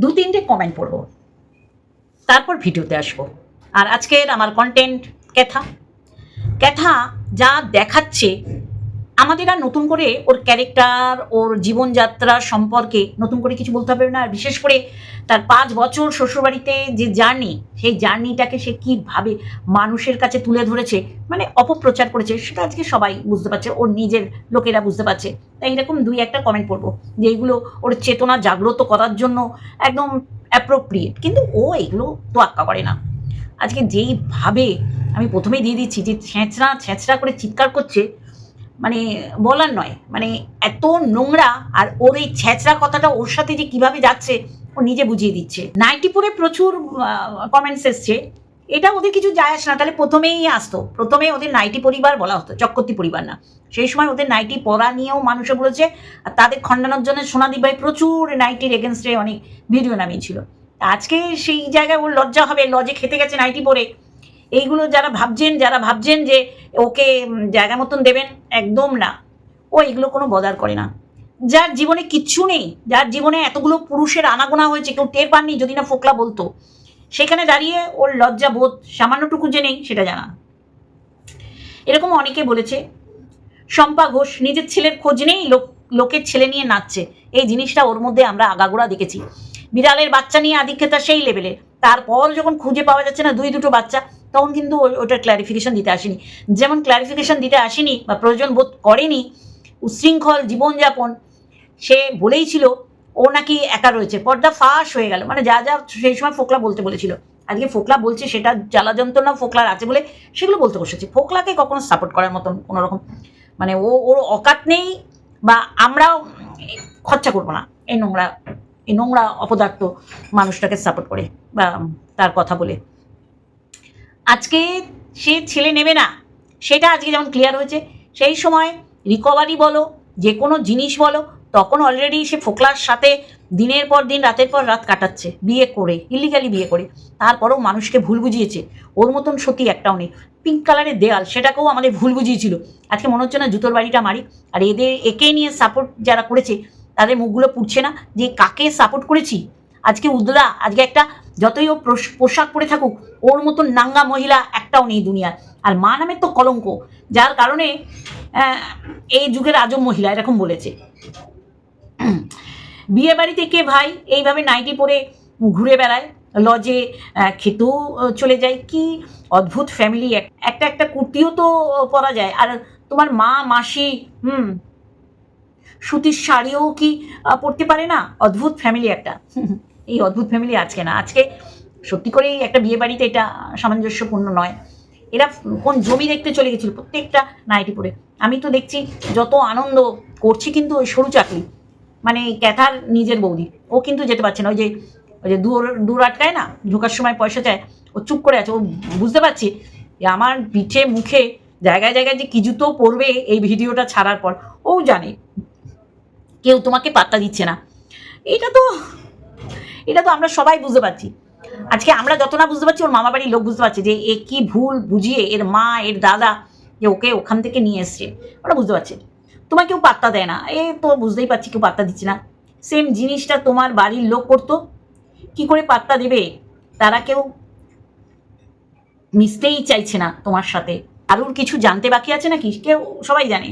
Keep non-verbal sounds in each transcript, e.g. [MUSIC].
দু তিনটে কমেন্ট পড়ব। তারপর ভিডিওতে আসব। আর আজকের আমার কন্টেন্ট ক্যাথা ক্যাথা যা দেখাচ্ছে আমাদের আর নতুন করে ওর ক্যারেক্টার ওর জীবনযাত্রা সম্পর্কে নতুন করে কিছু বলতে হবে না। আর বিশেষ করে তার পাঁচ বছর শ্বশুরবাড়িতে যে জার্নি সেই জার্নিটাকে সে কীভাবে মানুষের কাছে তুলে ধরেছে মানে অপপ্রচার করেছে, সেটা আজকে সবাই বুঝতে পারছে, ওর নিজের লোকেরা বুঝতে পারছে। তাই এরকম দুই একটা কমেন্ট পড়ব, যে এইগুলো ওর চেতনা জাগ্রত করার জন্য একদম অ্যাপ্রোপ্রিয়েট কিন্তু ও এগুলো তো আক্কা করে না। আজকে যেইভাবে আমি প্রথমেই দিয়ে দিচ্ছি, যে ছেঁচড়া ছেঁচড়া করে চিৎকার করছে মানে বলার নয়। মানে এত নোংরা আর ওর এই ছেঁচড়া কথাটা ওর সাথে যে কীভাবে যাচ্ছে, ও নিজে বুঝিয়ে দিচ্ছে। নাইটি পরে প্রচুর কমেন্টস এসছে। এটা ওদের কিছু যায় আসে না। তাহলে প্রথমেই আসতো। প্রথমে ওদের নাইটি পরিবার বলা হতো, চক্রবর্তী পরিবার না। সেই সময় ওদের নাইটি পরা নিয়েও মানুষে বলেছে, আর তাদের খণ্ডানোর জন্য সোনাদি ভাই প্রচুর নাইটির এগেনস্টে অনেক ভিডিও নামিয়েছিল। আজকে সেই জায়গায় ওর লজ্জা হবে। লজে খেতে গেছে নাইটি পরে এইগুলো যারা ভাবছেন যারা ভাবছেন যে ওকে জায়গা মতন দেবেন, একদম না। ও এগুলো কোনো বদার করে না। যার জীবনে কিচ্ছু নেই, যার জীবনে এতগুলো পুরুষের আনাগোনা হয়েছে, কেউ টের পাননি, যদি না ফোকলা বলতো। সেখানে দাঁড়িয়ে ওর লজ্জা বোধ সামান্যটুকু যে নেই, সেটা জানা। এরকম অনেকে বলেছে, শম্পা ঘোষ নিজের ছেলের খোঁজ নেই, লোক, লোকের ছেলে নিয়ে নাচছে। এই জিনিসটা ওর মধ্যে আমরা আগাগোড়া দেখেছি। বিড়ালের বাচ্চা নিয়ে আধিক্যতা সেই লেভেলে তারপর যখন খুঁজে পাওয়া যাচ্ছে না দুই দুটো বাচ্চা, তখন কিন্তু ওটার ক্ল্যারিফিকেশন দিতে আসেনি। যেমন ক্ল্যারিফিকেশন দিতে আসেনি বা প্রয়োজন বোধ করেনি উচ্ছৃঙ্খল জীবনযাপন, সে বলেই ছিল, ও নাকি একা রয়েছে, পর্দা ফাঁস হয়ে গেল। মানে যা যা সেই সময় ফোকলা বলতে বলেছিল। আজকে ফোকলা বলছে সেটা জ্বালা যন্ত্রণা ফোকলার আছে বলে সেগুলো বলতে বসেছে। ফোকলাকে কখনো সাপোর্ট করার মতন কোনোরকম মানে ও ওর অকাত নেই বা আমরাও খরচা করব না। এই নোংরা এই নোংরা অপদার্থ মানুষটাকে সাপোর্ট করে, বা তার কথা বলে। আজকে সে ছেলে নেবে না। সেটা আজকে যেমন ক্লিয়ার হয়েছে, সেই সময় রিকভারি বলো, যে কোনো জিনিস বলো, তখন অলরেডি সে ফোকলার সাথে দিনের পর দিন, রাতের পর রাত কাটাচ্ছে, বিয়ে করে ইলিগালি বিয়ে করে। তারপরেও মানুষকে ভুল বুঝিয়েছে। ওর মতন সত্যি একটাও নেই। পিঙ্ক কালারের দেয়াল, সেটাকেও আমাদের ভুল বুঝিয়েছিল। আজকে মনে হচ্ছে না জুতোর বাড়িটা মারি। আর এদের, একে নিয়ে সাপোর্ট যারা করেছে তাদের মুখগুলো পুড়ছে না। যে কাকে সাপোর্ট করেছি? আজকে উদলা আজকে একটা যতই ও পোশ- পোশাক পরে থাকুক, ওর মতন নাঙ্গা মহিলা একটাও নেই দুনিয়ার। আর মা নামের তো কলঙ্ক, যার কারণে এই যুগের আজব মহিলা, এরকম বলেছে। বিয়ে বাড়িতে কে ভাই? এইভাবে নাইটি পরে ঘুরে বেড়ায়, লজে খেতেও চলে যায়। কি অদ্ভুত ফ্যামিলি একটা একটা কুর্তিও তো পরা যায়। আর তোমার মা, মাসি, হুম সুতির শাড়িও কি পরতে পারে না? অদ্ভুত ফ্যামিলি একটা। এই অদ্ভুত ফ্যামিলি আজকে না। আজকে সত্যি করেই একটা বিয়ে বাড়িতে এটা সামঞ্জস্যপূর্ণ নয়। এরা কোন জমি দেখতে চলে গেছিল, প্রত্যেকটা নাইটি পরে আমি তো দেখছি যত আনন্দ করছি কিন্তু ওই সরু চাকরি মানে ক্যাথার নিজের বৌদি। ও কিন্তু যেতে পারছে না। ওই যে ওই যে দূর দূর আটকায় না, ঢোকার সময় পয়সা চায়, ও চুপ করে আছে। ও বুঝতে পারছি যে আমার পিঠে, মুখে, জায়গায় জায়গায় যে কি জুতো পরবে এই ভিডিওটা ছাড়ার পর, ও জানে। কেউ তোমাকে পাত্তা দিচ্ছে না। এটা তো এটা তো আমরা সবাই বুঝতে পারছি। আজকে আমরা যত না বুঝতে পারছি, ওর মামা বাড়ির লোক বুঝতে পারছে যে এ কি ভুল বুঝিয়ে এর মা, এর দাদা যে ওকে ওখান থেকে নিয়ে এসছে। ওরা বুঝতে পারছে। তোমার কেউ পাত্তা দেয় না। এ তো বুঝতেই পারছি কেউ পাত্তা দিচ্ছে না। সেম জিনিসটা তোমার বাড়ির লোক করতো। কি করে পাত্তা দেবে? তারা কেউ মিশতেই চাইছে না তোমার সাথে। আরুর কিছু জানতে বাকি আছে নাকি? কেউ সবাই জানে।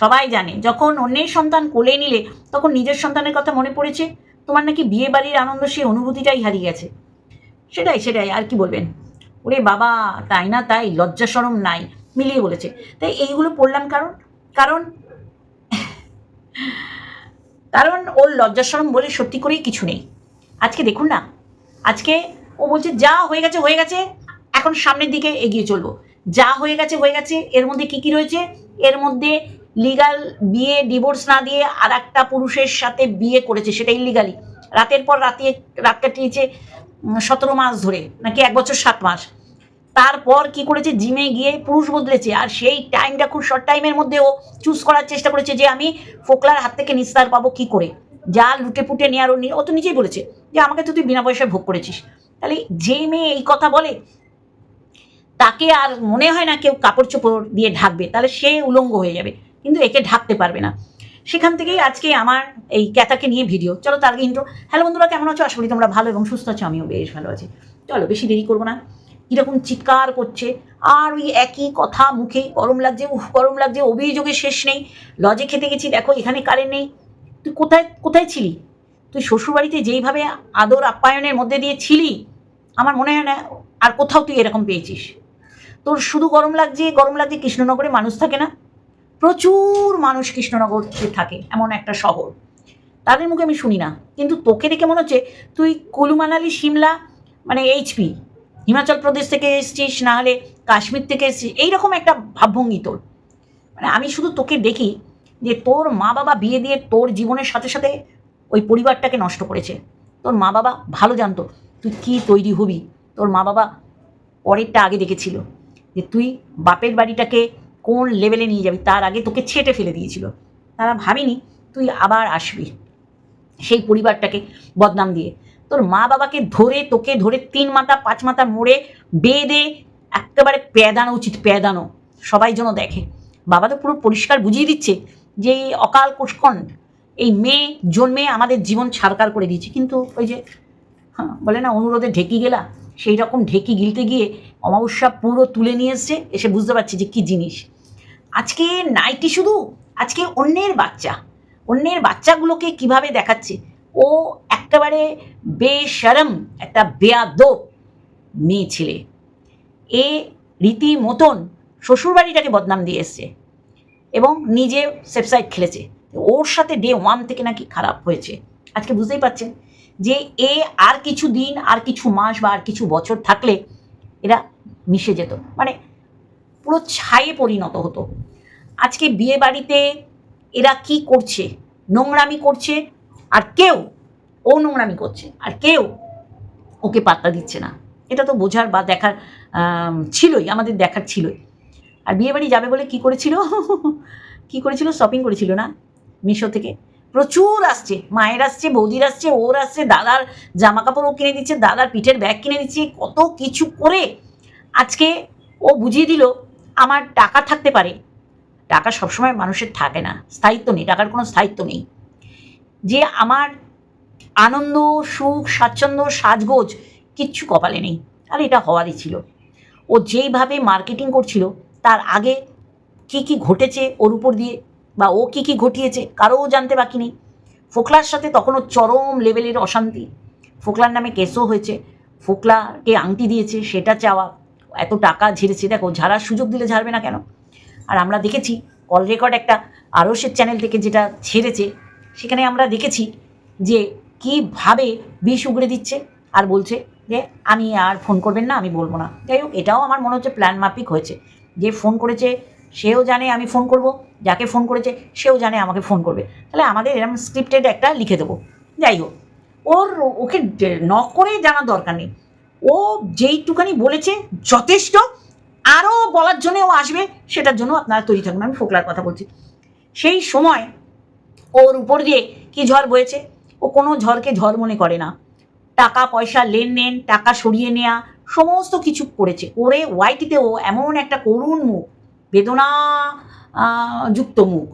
সবাই জানে, যখন অন্যের সন্তান কোলে নিলে তখন নিজের সন্তানের কথা মনে পড়েছে? তোমার নাকি বিয়ে বাড়ির আনন্দ সেই অনুভূতিটাই হারিয়ে গেছে। সেটাই সেটাই, আর কি বলবেন? ওরে বাবা, তাই না তাই, লজ্জা সরম নাই, মিলিয়ে বলেছে। তাই এইগুলো পড়লাম কারণ কারণ কারণ ওর লজ্জা সরম বলে সত্যি করেই কিছু নেই। আজকে দেখুন না, আজকে ও বলছে, যা হয়ে গেছে হয়ে গেছে, এখন সামনের দিকে এগিয়ে চলবো। যা হয়ে গেছে হয়ে গেছে, এর মধ্যে কি কি রয়েছে? এর মধ্যে লিগাল বিয়ে ডিভোর্স না দিয়ে আর একটা পুরুষের সাথে বিয়ে করেছে সেটা ইলিগালি রাতের পর রাতে রাত কাটিয়েছে সতেরো মাস ধরে, নাকি এক বছর সাত মাস। তারপর কি করেছে? জিমে গিয়ে পুরুষ বদলেছে, আর সেই টাইমটা খুব শর্ট টাইমের মধ্যে ও চুজ করার চেষ্টা করেছে যে, আমি ফোকলার হাত থেকে নিস্তার পাবো কি করে? যা লুটে পুটে নেওয়ার ও তো নিজেই বলেছে যে, আমাকে তো তুই বিনা পয়সায় ভোগ করেছিস। তাহলে যে মেয়ে এই কথা বলে, তাকে আর মনে হয় না কেউ কাপড় চোপড় দিয়ে ঢাকবে, তাহলে সে উলঙ্গ হয়ে যাবে। কিন্তু একে ঢাকতে পারবে না। সেখান থেকেই আজকে আমার এই ক্যাতাকে নিয়ে ভিডিও। চলো তার আগে ইন্ট্রো হ্যালো বন্ধুরা, কেমন আছো? আশা করি তোমরা ভালো এবং সুস্থ আছো। আমিও বেশ ভালো আছি। চলো, বেশি দেরি করব না। কীরকম চিৎকার করছে। আর ওই একই কথা মুখে। গরম লাগছে, উফ, গরম লাগছে, অভিযোগের শেষ নেই। লজে খেতে গেছি, দেখো, এখানে কারেন্ট নেই। তুই কোথায় কোথায় ছিলি? তুই শ্বশুরবাড়িতে যেইভাবে আদর আপ্যায়নের মধ্যে দিয়ে ছিলি, আমার মনে হয় না আর কোথাও তুই এরকম পেয়েছিস। তোর শুধু গরম লাগছে গরম লাগছে, কৃষ্ণনগরে মানুষ থাকে না। প্রচুর মানুষ কৃষ্ণনগরে থাকে, এমন একটা শহর। তাদের মুখে আমি শুনি না, কিন্তু তোকে দেখে মনে হচ্ছে তুই কুলু মানালি সিমলা মানে এইচপি, হিমাচল প্রদেশ থেকে এসছিস, না হলে কাশ্মীর থেকে এসছিস, এইরকম একটা ভাবভঙ্গি তোর। মানে আমি শুধু তোকে দেখি যে তোর মা বাবা বিয়ে দিয়ে তোর জীবনের সাথে সাথে ওই পরিবারটাকে নষ্ট করেছে। তোর মা বাবা ভালো জানতো তুই কী তৈরি হবি। তোর মা বাবা পরেরটা আগে দেখেছিল যে তুই বাপের বাড়িটাকে কোন লেভেলে নিয়ে যাবি? তার আগে তোকে ছেটে ফেলে দিয়েছিল। তারা ভাবিনি তুই আবার আসবি। সেই পরিবারটাকে বদনাম দিয়ে। তোর মা বাবাকে ধরে, তোকে ধরে তিন মাথা, পাঁচ মাথা মোড়ে বেঁধে একেবারে প্যাদানো উচিত, প্যাদানো। সবাই যেন দেখে। বাবা তো পুরো পরিষ্কার বুঝিয়ে দিচ্ছে যে এই অকাল কুষ্কণ্ড, এই মেয়ে জন্মে আমাদের জীবন ছাড়কার করে দিয়েছে। কিন্তু ওই যে হ্যাঁ বলে না, অনুরোধে ঢেকি গেলা। সেই রকম ঢেকি গিলতে গিয়ে অমাবস্যা পুরো তুলে নিয়ে এসছে। এসে বুঝতে পারছি যে কী জিনিস। আজকে নাইটি শুধু, আজকে অন্যের বাচ্চা। অন্যের বাচ্চাগুলোকে কীভাবে দেখাচ্ছে? ও একেবারে বেশরম একটা বেয়াদব মেয়ে ছেলে। এ রীতি মতন শ্বশুরবাড়িটাকে বদনাম দিয়ে এসছে এবং নিজে সেপসাইড খেলেছে। ওর সাথে ডে ওয়ান থেকে নাকি খারাপ হয়েছে। আজকে বুঝতেই পারছেন যে এ আর কিছু দিন, আর কিছু মাস বা আর কিছু বছর থাকলে এরা মিশে যেত। মানে পুরো ছায়ে পরিণত হতো। আজকে বিয়ে বাড়িতে এরা কি করছে? নোংরামি করছে আর কেউ ও নোংরামি করছে আর কেউ ওকে পাত্তা দিচ্ছে না। এটা তো বোঝার বা দেখার ছিলই, আমাদের দেখার ছিলই। আর বিয়ে বাড়ি যাবে বলে কি করেছিল? [LAUGHS] কি করেছিল? শপিং করেছিল না? মিশো থেকে। প্রচুর আসছে। মায়ের আসছে, বৌদির আসছে, ওর আসছে, দাদার জামা কাপড় ও কিনে দিচ্ছে, দাদার পিঠের ব্যাগ কিনে দিচ্ছে, কত কিছু করে আজকে ও বুঝিয়ে দিল আমার টাকা থাকতে পারে। টাকা সবসময় মানুষের থাকে না। স্থায়িত্ব নেই, টাকার কোনো স্থায়িত্ব নেই। যে আমার আনন্দ, সুখ, স্বাচ্ছন্দ্য, সাজগোজ কিচ্ছু কপালে নেই। আর এটা হওয়ারই ছিল। ও যেইভাবে মার্কেটিং করছিল, তার আগে কি কি ঘটেছে ওর উপর দিয়ে বা ও কি কি ঘটিয়েছে, কারোও জানতে বাকি নেই। ফোকলার সাথে তখনও চরম লেভেলের অশান্তি। ফোকলার নামে কেসও হয়েছে। ফোকলাকে আংটি দিয়েছে, সেটা চাওয়া এত টাকা ঝেড়েছে দেখো, ঝাড়ার সুযোগ দিলে ঝাড়বে না কেন? আর আমরা দেখেছি কল রেকর্ড একটা আরসের চ্যানেল থেকে যেটা ছেড়েছে, সেখানে আমরা দেখেছি যে কীভাবে বিষ উগড়ে দিচ্ছে আর বলছে যে আমি আর ফোন করবেন না, আমি বলব না। যাই হোক, এটাও আমার মনে হচ্ছে প্ল্যান মাফিক হয়েছে। যে ফোন করেছে, সেও জানে আমি ফোন করব, যাকে ফোন করেছে, সেও জানে আমাকে ফোন করবে। তাহলে আমাদের এরকম স্ক্রিপ্টেড একটা লিখে দেবো। যাই হোক, ওর, ওকে নক করে জানার দরকার নেই। ও যেইটুকানি বলেছে যথেষ্ট, আরও বলার জন্য ও আসবে, সেটার জন্য আপনারা তৈরি থাকুন। আমি ফোকলার কথা বলছি। সেই সময় ওর উপর দিয়ে কি ঝড় বয়েছে? ও কোনো ঝড়কে ঝড় মনে করে না। টাকা, পয়সা, লেনদেন, টাকা সরিয়ে নেওয়া সমস্ত কিছু করেছে। করে ওয়াইটিতে ও এমন একটা করুণ মুখ, বেদনা যুক্ত মুখ,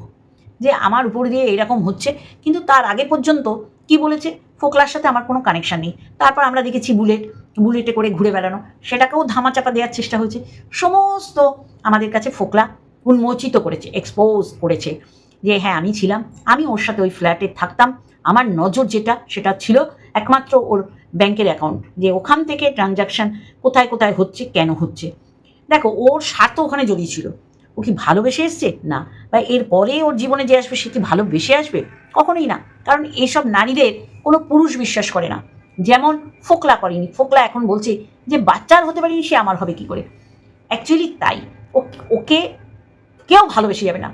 যে আমার উপর দিয়ে এরকম হচ্ছে। কিন্তু তার আগে পর্যন্ত কি বলেছে? ফোকলার সাথে আমার কোনো কানেকশান নেই। তারপর আমরা দেখেছি বুলেট বুলেটে করে ঘুরে বেড়ানো। সেটাকেও ধামাচাপা দেওয়ার চেষ্টা হয়েছে। সমস্ত আমাদের কাছে ফোকলা উন্মোচিত করেছে এক্সপোজ করেছে যে হ্যাঁ আমি ছিলাম, আমি ওর সাথে ওই ফ্ল্যাটে থাকতাম। আমার নজর যেটা, সেটা ছিল একমাত্র ওর ব্যাংকের অ্যাকাউন্ট যে ওখান থেকে ট্রানজাকশান কোথায় কোথায় হচ্ছে, কেন হচ্ছে। দেখো, ওর স্বার্থ ওখানে জড়িয়ে ছিল। ও কি ভালোবেসে এসছে? না। বা এরপরে ওর জীবনে যে আসবে, সে কি ভালোবেসে আসবে? কখনোই না। কারণ এসব নারীদের কোনো পুরুষ বিশ্বাস করে না। যেমন ফোকলা করেনি। ফোকলা এখন বলছে যে বাচ্চার হতে পারেনি, সে আমার হবে কি করে? অ্যাকচুয়ালি তাই। ওকে কেউ ভালোবেসে যাবে না।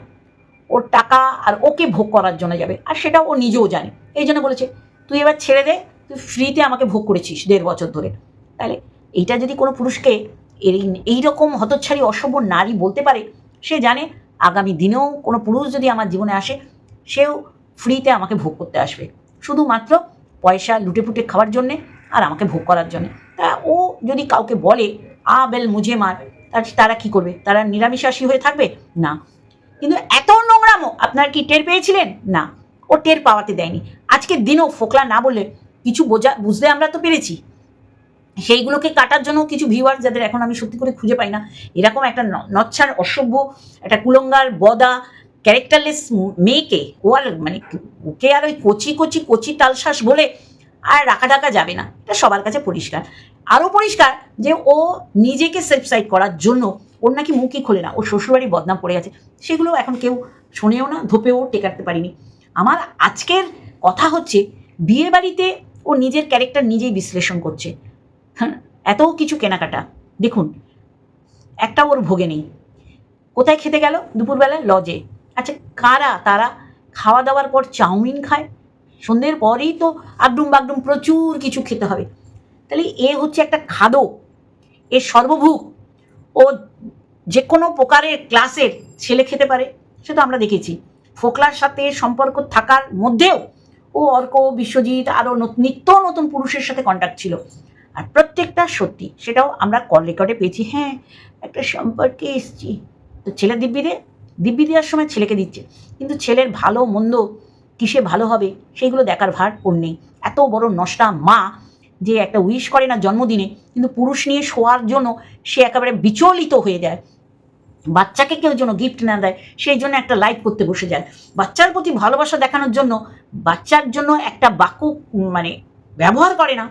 ওর টাকা আর ওকে ভোগ করার জন্য যাবে। আর সেটা ও নিজেও জানে। এই জন্য বলেছে, তুই এবার ছেড়ে দে, তুই ফ্রিতে আমাকে ভোগ করেছিস দেড় বছর ধরে। তাহলে এইটা যদি কোনো পুরুষকে এই, এইরকম হতচ্ছাড়ি অসভ্য নারী বলতে পারে, সে জানে আগামী দিনেও কোনো পুরুষ যদি আমার জীবনে আসে, সেও ফ্রিতে আমাকে ভোগ করতে আসবে। শুধুমাত্র পয়সা লুটে ফুটে খাওয়ার জন্যে আর আমাকে ভোগ করার জন্যে। তা ও যদি কাউকে বলে, আ বেল মুঝে মার তার তারা কি করবে? তারা নিরামিষাসী হয়ে থাকবে? না। কিন্তু এত নোংরামো, আপনার কি টের পেয়েছিলেন? না। ও টের পাওয়াতে দেয়নি। আজকের দিনও ফোকলা না বলে কিছু বোঝা বুঝতে আমরা তো পেরেছি। সেইগুলোকে কাটার জন্য কিছু ভিউয়ার যাদের এখন আমি সত্যি করে খুঁজে পাই না, এরকম একটা নচ্ছার অসভ্য, একটা কুলঙ্গার বদা ক্যারেক্টারলেস মেয়েকে ও আর মানে ওকে আর ওই কচি কচি কচি তালশ্বাস বলে আর রাখা ঢাকা যাবে না। এটা সবার কাছে পরিষ্কার। আরও পরিষ্কার যে ও নিজেকে সেলফ সাইড করার জন্য ওর নাকি মুখই খোলে না। ও শ্বশুরবাড়ি বদনাম পড়ে গেছে। সেগুলো এখন কেউ শোনেও না, ধোপেও টেকাতে পারিনি। আমার আজকের কথা হচ্ছে বিয়ে বাড়িতে ও নিজের ক্যারেক্টার নিজেই বিশ্লেষণ করছে। হ্যাঁ এত কিছু কেনাকাটা। দেখুন, একটা ওর ভোগে নেই। কোথায় খেতে গেল? দুপুরবেলায় লজে। আচ্ছা কারা? তারা খাওয়া দাওয়ার পর চাউমিন খায়। সন্ধ্যের পরেই তো আগডুম বাগডুম প্রচুর কিছু খেতে হবে। তাহলে এ হচ্ছে একটা খাদক এ সর্বভূক ও যে কোনো প্রকারের ক্লাসের ছেলে খেতে পারে, সে তো আমরা দেখেছি। ফোকলার সাথে সম্পর্ক থাকার মধ্যেও ও অর্ক, বিশ্বজিৎ আরও নিত্য নতুন পুরুষের সাথে কন্ট্যাক্ট ছিল। আর প্রত্যেকটা সত্যি, সেটাও আমরা কল রেকর্ডে পেয়েছি। হ্যাঁ একটা সম্পর্কে এসছি। তো ছেলে দিব্যি দে দিব্যি দেওয়ার সময় ছেলেকে দিচ্ছে। কিন্তু ছেলের ভালো মন্দ কিসে ভালো হবে সেইগুলো দেখার ভার ওর নেই। এত বড় নষ্টা মা যে একটা উইশ করে না জন্মদিনে, কিন্তু পুরুষ নিয়ে শোয়ার জন্য সে একেবারে বিচলিত হয়ে যায়। বাচ্চাকে কেউ যেন গিফট না দেয়, সেই জন্য একটা লাইভ করতে বসে যায়। বাচ্চার প্রতি ভালোবাসা দেখানোর জন্য, বাচ্চার জন্য একটা বাক্য মানে ব্যবহার করে না,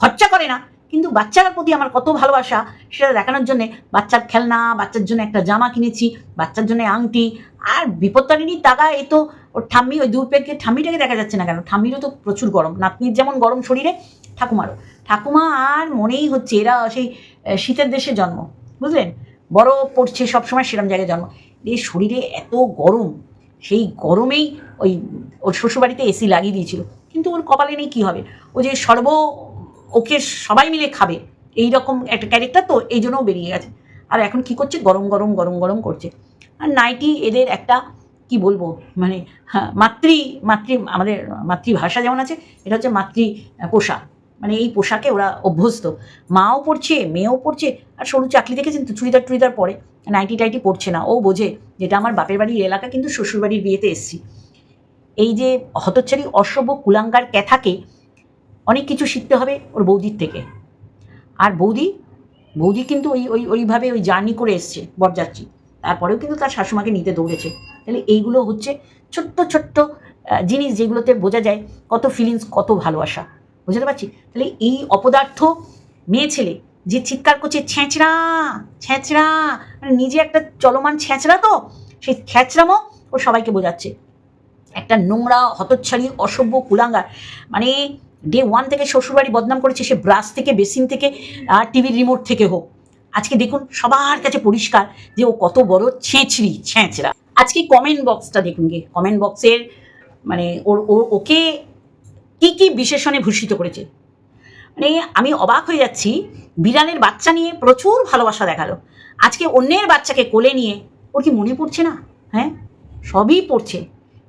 খরচা করে না কিন্তু বাচ্চার প্রতি আমার কত ভালোবাসা সেটা দেখানোর জন্য বাচ্চার খেলনা, বাচ্চার জন্য একটা জামা কিনেছি, বাচ্চার জন্য আংটি। আর বিপত্তারিণীর টাকা এ তো ওর ঠাম্মি ওই দূর পেকে ঠাম্মিটাকে দেখা যাচ্ছে না কেন? ঠাম্মিরও তো প্রচুর গরম। নাতনির যেমন গরম শরীরে, ঠাকুমারও। ঠাকুমা আর মনেই হচ্ছে এরা সেই শীতের দেশে জন্ম। বুঝলেন? বরফ পড়ছে সবসময় সেরম জায়গায় জন্ম। এই শরীরে এত গরম, সেই গরমেই ওই ওর শ্বশুরবাড়িতে এসি লাগিয়ে দিয়েছিল। কিন্তু ওর কপালে নেই কী হবে? ও যে সর্ব ওকে সবাই মিলে খাবে। এই রকম একটা ক্যারেক্টার তো এই জন্যও বেরিয়ে গেছে। আর এখন কি করছে? গরম গরম গরম গরম করছে। আর নাইটি এদের একটা, কি বলব? মানে হ্যাঁ মাতৃ মাতৃ, আমাদের মাতৃভাষা যেমন আছে, এটা হচ্ছে মাতৃ পোশাক। মানে এই পোশাকে ওরা অভ্যস্ত। মাও পড়ছে মেয়েও পড়ছে আর সরু চাকরি দেখেছেন তো চুড়িদার, টুড়িদার পরে। নাইটি টাইটি পড়ছে না। ও বোঝে যেটা আমার বাপের বাড়ির এলাকা, কিন্তু শ্বশুরবাড়ির বিয়েতে এসছি। এই যে হতচ্ছারি অসভ্য কুলাঙ্গার ক্যাথাকে অনেক কিছু শিখতে হবে ওর বৌদির থেকে। আর বৌদি বৌদি কিন্তু ওই ওই, ওইভাবে ওই জার্নি করে এসছে বরযাত্রী। তারপরেও কিন্তু তার শাশুমাকে নিতে দৌড়েছে। তাহলে এইগুলো হচ্ছে ছোট্ট ছোট্ট জিনিস যেগুলোতে বোঝা যায় কত ফিলিংস কত ভালোবাসা। বুঝতে পারছি? তাহলে এই অপদার্থ মেয়ে ছেলে যে চিৎকার করছে, ছ্যাঁচড়া ছ্যাঁচড়া মানে নিজে একটা চলমান ছ্যাঁচড়া তো, সেই ছ্যাঁচড়ামো ও সবাইকে বোঝাচ্ছে। একটা নোংরা, হতচ্ছাড়ি, অসভ্য, কুলাঙ্গার। মানে ডে ওয়ান থেকে শ্বশুরবাড়ি বদনাম করেছে সে ব্রাশ থেকে বেসিন থেকে আর টিভির রিমোট থেকে হোক। আজকে দেখুন সবার কাছে পরিষ্কার যে ও কত বড় ছেঁচড়ি, ছেঁচড়া। আজকে কমেন্ট বক্সটা দেখুন গিয়ে কমেন্ট বক্সের মানে ওর, ও- ওকে কী কী বিশেষণে ভূষিত করেছে? মানে আমি অবাক হয়ে যাচ্ছি, বিড়ালের বাচ্চা নিয়ে প্রচুর ভালোবাসা দেখাল। আজকে অন্যের বাচ্চাকে কোলে নিয়ে ওর কি মনে পড়ছে না? হ্যাঁ সবই পড়ছে।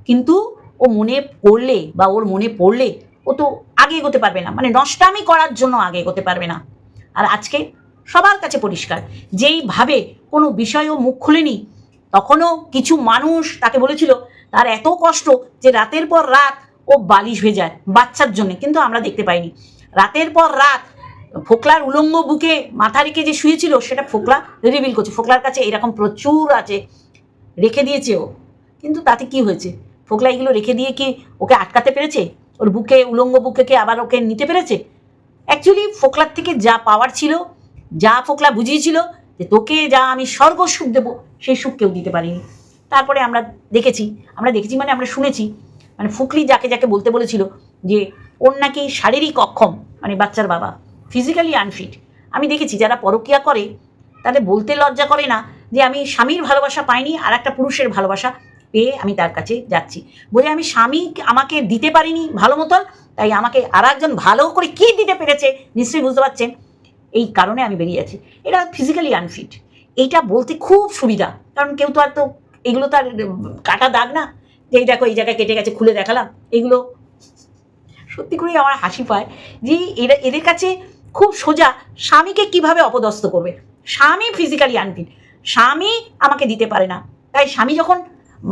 কিন্তু ও মনে পড়লে বা ওর মনে পড়লে ও তো আগে এগোতে পারবে না। মানে নষ্টামি করার জন্য আগে এগোতে পারবে না। আর আজকে সবার কাছে পরিষ্কার, যেইভাবে কোনো বিষয়ও মুখ খুলেনি, তখনও কিছু মানুষ তাকে বলেছিল, তার এত কষ্ট যে রাতের পর রাত ও বালিশ হয়ে যায় বাচ্চার জন্য। কিন্তু আমরা দেখতে পাইনি। রাতের পর রাত ফোকলার উলঙ্গ বুকে মাথা রেখে যে শুয়েছিল, সেটা ফোকলা রিভিল করছে। ফোকলার কাছে এরকম প্রচুর আছে, রেখে দিয়েছে ও। কিন্তু তাতে কি হয়েছে? ফোকলা এগুলো রেখে দিয়ে কি ওকে আটকাতে পেরেছে? ওর বুকে, উলঙ্গ বুকেকে আবার ওকে নিতে পেরেছে? অ্যাকচুয়ালি ফোকলার থেকে যা পাওয়ার ছিল, যা ফোকলা বুঝিয়েছিল যে তোকে যা আমি স্বর্গ সুখ দেবো, সেই সুখ কেউ দিতে পারিনি। তারপরে আমরা দেখেছি আমরা দেখেছি মানে আমরা শুনেছি মানে ফুকলি যাকে যাকে বলতে বলেছিল যে ওর নাকি শারীরিক অক্ষম মানে বাচ্চার বাবা ফিজিক্যালি আনফিট আমি দেখেছি, যারা পরকিয়া করে, তাদের বলতে লজ্জা করে না যে আমি স্বামীর ভালোবাসা পাইনি আর একটা পুরুষের ভালোবাসা পেয়ে আমি তার কাছে যাচ্ছি। বলে আমি স্বামী আমাকে দিতে পারিনি ভালো মতন, তাই আমাকে আর একজন ভালো করে কি দিতে পেরেছে নিশ্চয়ই বুঝতে পারছেন? এই কারণে আমি বেরিয়ে আছি এটা ফিজিক্যালি আনফিট এইটা বলতে খুব সুবিধা, কারণ কেউ তো আর তো এগুলো তো আর কাটা দাগ না। যে এই দেখো, এই জায়গায় কেটে গেছে, খুলে দেখালাম। এগুলো সত্যি করেই আমার হাসি পায় যে এরা, এদের কাছে খুব সোজা স্বামীকে কীভাবে অপদস্থ করবে? স্বামী ফিজিক্যালি আনফিট স্বামী আমাকে দিতে পারে না। তাই স্বামী যখন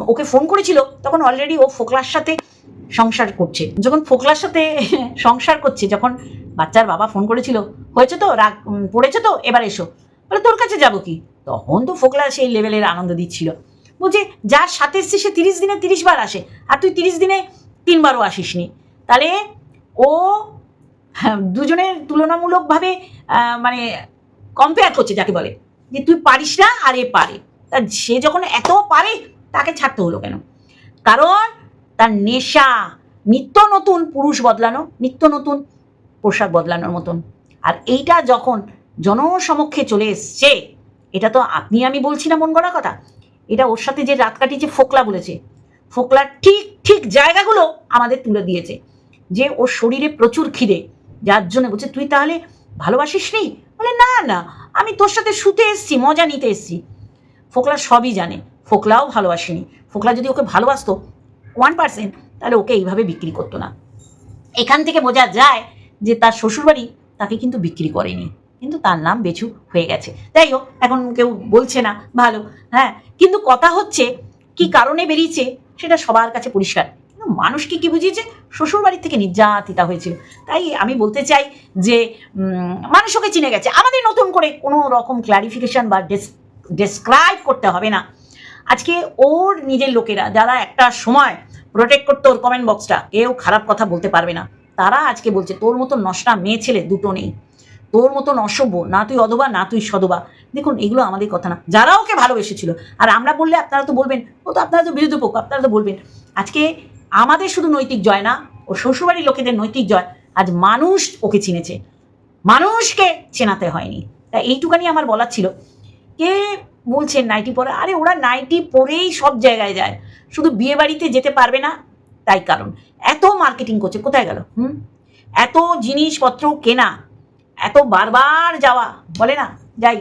ওকে ফোন করেছিল তখন অলরেডি ও ফোকলার সাথে সংসার করছে। যখন ফোকলার সাথে [LAUGHS] সংসার করছে যখন বাচ্চার বাবা ফোন করেছিল হয়েছে তো? রাগ পড়েছে তো? এবার এসো। বলে তোর কাছে যাব কি? তখন তো ফোকলা সেই লেভেলের আনন্দ দিচ্ছিল। বলছে যার সাথে এসছে সে তিরিশ দিনে তিরিশ বার আসে আর তুই তিরিশ দিনে তিনবারও আসিস নি তাহলে ও হ্যাঁ, দুজনের তুলনামূলকভাবে মানে কম্পেয়ার করছে যাকে বলে। যে তুই পারিস না আর এ পারে। তা সে যখন এত পারে তাকে ছাড়তে হলো কেন? কারণ তার নেশা নিত্য নতুন পুরুষ বদলানো, নিত্য নতুন পোশাক বদলানোর মতন। আর এইটা যখন জনসমক্ষে চলে এসছে, এটা তো আপনি, আমি বলছি না মন গড়া কথা, এটা ওর সাথে যে রাত কাটিয়েছে ফোকলা বলেছে, ফোকলার ঠিক ঠিক জায়গাগুলো আমাদের তুলে দিয়েছে। যে ওর শরীরে প্রচুর খিদে, যার জন্য বলছে, তুই তাহলে ভালোবাসিস নি? বলে, না না, আমি তোর সাথে শুতে এসছি, মজা নিতে এসছি। ফোকলা সবই জানে। ফোকলাও ভালোবাসেনি। ফোকলা যদি ওকে ভালোবাসতো ওয়ান পার্সেন্ট তাহলে ওকে এইভাবে বিক্রি করতো না। এখান থেকে বোঝা যায় যে তার শ্বশুরবাড়ি তাকে কিন্তু বিক্রি করেনি। কিন্তু তার নাম বেছু হয়ে গেছে। যাই হোক, এখন কেউ বলছে না, ভালো হ্যাঁ। কিন্তু কথা হচ্ছে, কি কারণে বেরিয়েছে, সেটা সবার কাছে পরিষ্কার। মানুষকে কি বুঝিয়েছে? শ্বশুর শ্বশুরবাড়ির থেকে নির্যাতিতা হয়েছিল। তাই আমি বলতে চাই যে মানুষ ওকে চিনে গেছে। আমাদের নতুন করে কোনো রকম ক্লারিফিকেশন বা ডেসক্রাইব করতে হবে না। আজকে ওর নিজের লোকেরা যারা একটা সময় প্রোটেক্ট করতো ওর কমেন্ট বক্সটা কেউ খারাপ কথা বলতে পারবে না। তারা আজকে বলছে, তোর মতো নষ্টা মেয়ে ছেলে দুটো নেই। তোর মতন অসভ্য, না তুই অধবা, না তুই সদবা দেখুন, এগুলো আমাদের কথা না। যারা ওকে ভালোবেসেছিল, আর আমরা বললে আপনারা তো বলবেন, ও তো আপনারা তো বিরোধী পক্ষ, আপনারা তো বলবেন। আজকে আমাদের শুধু নৈতিক জয় না, ও শ্বশুরবাড়ির লোকেদের নৈতিক জয়। আজ মানুষ ওকে চিনেছে। মানুষকে চেনাতে হয়নি। তা এইটুকানি আমার বলার ছিল। কে বলছেন নাইটি পরে আরে ওরা নাইটি পরেই সব জায়গায় যায়। শুধু বিয়ে বাড়িতে যেতে পারবে না তাই কারণ। এত মার্কেটিং করছে কোথায় গেল? হুম? এত জিনিসপত্র কেনা এত বারবার যাওয়া বলে না? যাই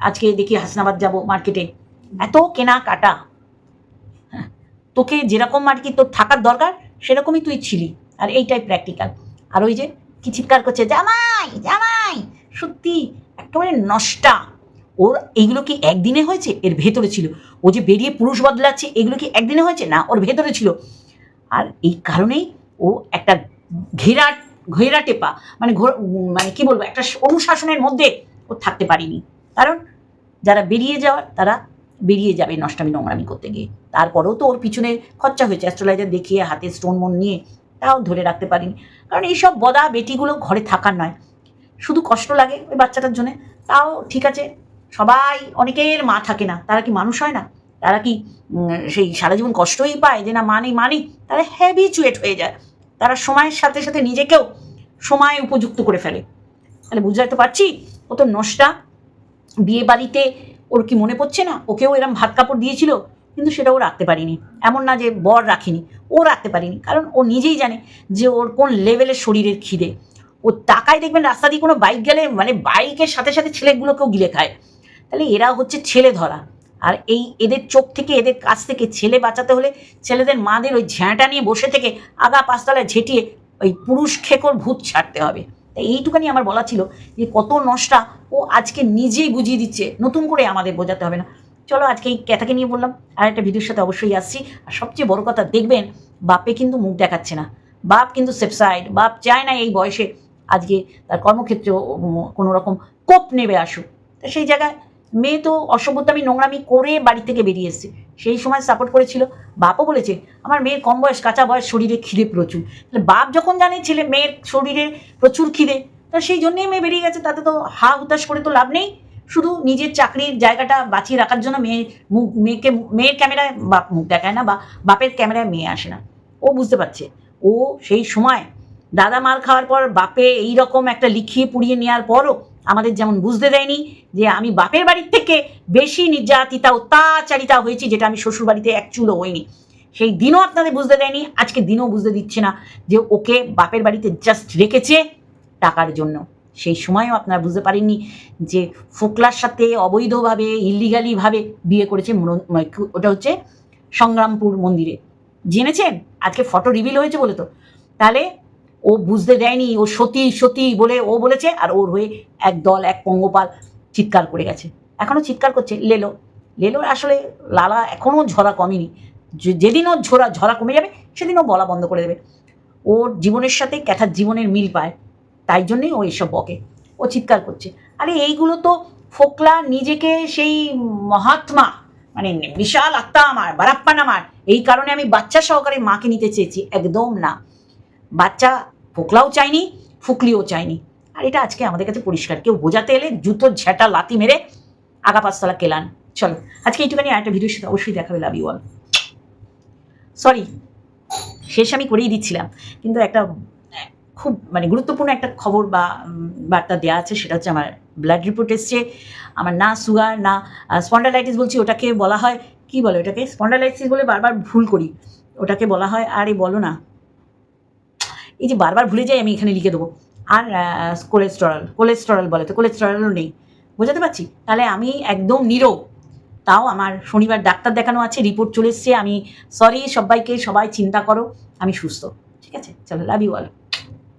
আজকে দেখি হাসনাবাদ যাব মার্কেটে এত কেনা কাটা হ্যাঁ, তোকে যেরকম আর কি তোর থাকার দরকার সেরকমই তুই ছিলি। আর এইটাই প্র্যাকটিক্যাল আর ওই যে কি চিৎকার করছে জামাই জামাই! সত্যি একেবারে নষ্টা। ওর এইগুলো কি একদিনে হয়েছে? এর ভেতরে ছিল। ও যে বেরিয়ে পুরুষ বদলাচ্ছে, এগুলো কি একদিনে হয়েছে? না, ওর ভেতরে ছিল। আর এই কারণেই ও একটা ঘেরা ঘেরা টেপা মানে মানে কি বলব, একটা অনুশাসনের মধ্যে ও থাকতে পারিনি। কারণ যারা বেরিয়ে যাওয়ার, তারা বেরিয়ে যাবে নষ্টামি নোংরামি করতে গিয়ে। তারপরেও তো ওর পিছনে খরচা হয়েছে। অ্যাস্ট্রোলাইজার দেখিয়ে হাতে স্টোন মন নিয়ে তাও ধরে রাখতে পারিনি। কারণ এইসব বদা বেটিগুলো ঘরে থাকার নয়। শুধু কষ্ট লাগে ওই বাচ্চাটার জন্য। তাও ঠিক আছে। সবাই অনেকের মা থাকে না, তারা কি মানুষ হয় না? তারা কি সেই সারা জীবন কষ্টই পায় যে না মানে মানি তারা হ্যাবিচুয়েট হয়ে যায়। তারা সময়ের সাথে সাথে নিজেকেও সময় উপযুক্ত করে ফেলে। তাহলে বুঝতে পারছি? ও তো নষ্টা। বিয়ে বাড়িতে ওর কি মনে পড়ছে না? ওকেও এরম ভাত কাপড় দিয়েছিল, কিন্তু সেটা ও রাখতে পারিনি। এমন না যে বর রাখিনি, ও রাখতে পারিনি। কারণ ও নিজেই জানে যে ওর কোন লেভেলের শরীরের খিদে। ও টাকায় দেখবেন রাস্তা দিয়ে কোনো বাইক গেলে মানে বাইকের সাথে সাথে ছেলেগুলোকেও গিলে খায়। তাহলে এরা হচ্ছে ছেলে ধরা। আর এই এদের চোখ থেকে, এদের কাছ থেকে ছেলে বাঁচাতে হলে ছেলেদের মাদের ওই ঝ্যাঁটা নিয়ে বসে থেকে আগা পাঁচতলায় ঝেঁটিয়ে ওই পুরুষ খেকর ভূত ছাড়তে হবে। তাই এইটুকানি আমার বলা ছিল যে কত নষ্টা ও আজকে নিজেই বুঝিয়ে দিচ্ছে, নতুন করে আমাদের বোঝাতে হবে না। চলো আজকে এই ক্যাথাকে নিয়ে বললাম আর একটা ভিডিওর সাথে অবশ্যই আসছি। আর সবচেয়ে বড় কথা, দেখবেন বাপে কিন্তু মুখ দেখাচ্ছে না। বাপ কিন্তু সেফসাইড বাপ চায় না এই বয়সে আজকে তার কর্মক্ষেত্রে কোনো রকম কোপ নেবে আসুক। তা সেই জায়গায় মেয়ে তো অসভ্যতামি নোংরামি করে বাড়ি থেকে বেরিয়ে এসছে। সেই সময় সাপোর্ট করেছিল। বাপও বলেছে, আমার মেয়ের কম বয়স, কাঁচা বয়স, শরীরে খিদে প্রচুর। তাহলে বাপ যখন জানে ছেলে মেয়ের শরীরে প্রচুর খিদে, তা সেই জন্যেই মেয়ে বেরিয়ে গেছে। তাতে তো হা হুতাশ করে তো লাভ নেই। শুধু নিজের চাকরির জায়গাটা বাঁচিয়ে রাখার জন্য মেয়ে মুখ, মেয়েকে, মেয়ের ক্যামেরায় বাপ মুখ দেখায় না বা বাপের ক্যামেরায় মেয়ে আসে না। ও বুঝতে পারছে। ও সেই সময় দাদা মার খাওয়ার পর বাপে এই রকম একটা লিখিয়ে পুড়িয়ে নেওয়ার পরও আমাদের যেমন বুঝতে দেয়নি যে আমি বাপের বাড়ির থেকে বেশি নির্যাতিতা, অত্যাচারিতা হয়েছি, যেটা আমি শ্বশুর বাড়িতে এক চুলো হইনি। সেই দিনও আপনাদের বুঝতে দেয়নি, আজকে দিনও বুঝতে দিচ্ছে না যে ওকে বাপের বাড়িতে জাস্ট রেখেছে টাকার জন্য। সেই সময়ও আপনারা বুঝতে পারেননি যে ফোকলার সাথে অবৈধভাবে ইলিগালিভাবে বিয়ে করেছে মন- ওটা হচ্ছে সংগ্রামপুর মন্দিরে। জেনেছেন? আজকে ফটো রিভিল হয়েছে বলে তো। তাহলে ও বুঝতে দেয়নি, ও সতী সতী বলে, ও বলেছে আর ওর হয়ে এক দল, এক পঙ্গপাল চিৎকার করে গেছে। এখনও চিৎকার করছে, লেলো। লেলোর আসলে লালা এখনও ঝরা কমেনি। যেদিন ওর ঝরা ঝরা কমে যাবে, সেদিন ও বলা বন্ধ করে দেবে। ওর জীবনের সাথে ক্যাথার জীবনের মিল পায়, তাই জন্যই ও এসব বকে। ও চিৎকার করছে। আরে এইগুলো তো ফোকলা নিজেকে সেই মহাত্মা মানে বিশাল আত্মা আমার বারাপ্পান আমার, এই কারণে আমি বাচ্চা সহকারে মাকে নিতে চেয়েছি, একদম না। বাচ্চা ফোকলাও চাইনি ফুকলিও চাইনি আর এটা আজকে আমাদের কাছে পরিষ্কার। কেউ বোঝাতে এলে জুতো, ঝেঁটা লাতি মেরে আগা পাঁচতলা কেলান। চলো, আজকে এইটুখানি একটা ভিডিওর সাথে অবশ্যই দেখাবে লাভ ইউ অল সরি শেষ আমি করেই দিচ্ছিলাম, কিন্তু একটা খুব মানে গুরুত্বপূর্ণ একটা খবর বা বার্তা দেওয়া আছে, সেটা হচ্ছে আমার ব্লাড রিপোর্ট এসছে। আমার না সুগার, না স্পন্ডালাইটিস বলছি, ওটাকে বলা হয়, কি বলে ওটাকে? স্পন্ডালাইটিস বলে বারবার ভুল করি, ওটাকে বলা হয়, আরে বলো না এই যে বারবার ভুলে যাই, আমি এখানে লিখে দেবো। আর কোলেস্টেরল কোলেস্টেরল বলে তো কোলেস্টেরলও নেই। বোঝাতে পারছি? তাহলে আমি একদম নিরোগ। তাও আমার শনিবার ডাক্তার দেখানো আছে রিপোর্ট চলে এসছে। আমি সরি সবাইকে সবাই চিন্তা করো, আমি সুস্থ। ঠিক আছে? চলো লাভ ইউ অল